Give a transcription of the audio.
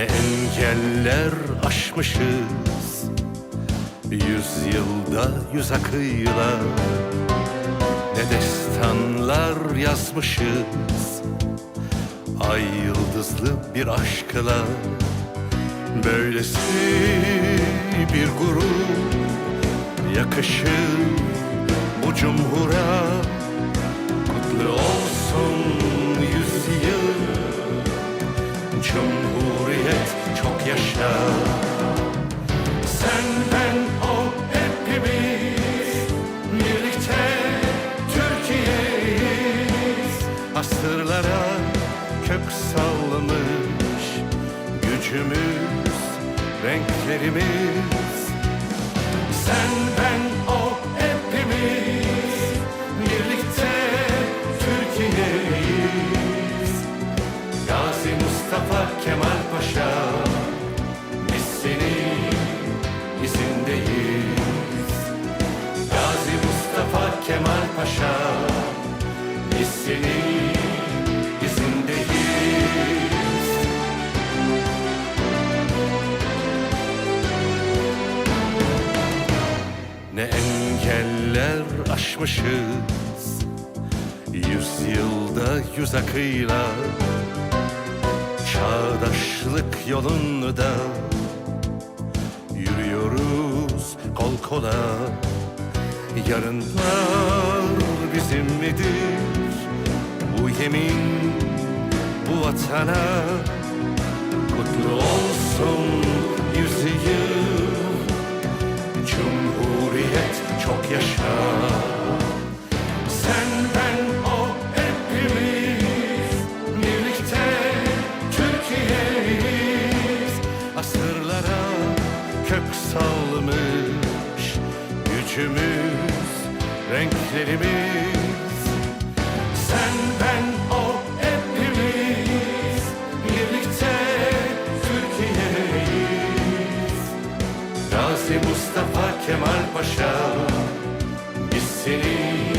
engeller aşmışız. Yüzyılda yüz akıyla. Ne destanlar yazmışız. Ay yıldızlı bir aşkla. Böylesi bir gurur. Yakışır bu cumhura. Kutlu olsun Asırlara kök sallamış Gücümüz, renklerimiz. Sen ben o hepimiz Birlikte Türkiye'yiz. Gazi Mustafa Kemal Paşa Biz senin izindeyiz. Gazi Mustafa Kemal Paşa engeller aşmışız Yüzyılda yüz akıyla Çağdaşlık yolunda Yürüyoruz kol kola. Yarınlar bizim midir? Bu yemin bu vatana Kutlu olsun yüzyıl Cumhuriyet çok yaşa salmış Gücümüz, renklerimiz. Sen ben o hepimiz Birlikte Türkiye'yiz. Gazi Mustafa Kemal Paşa Biz senin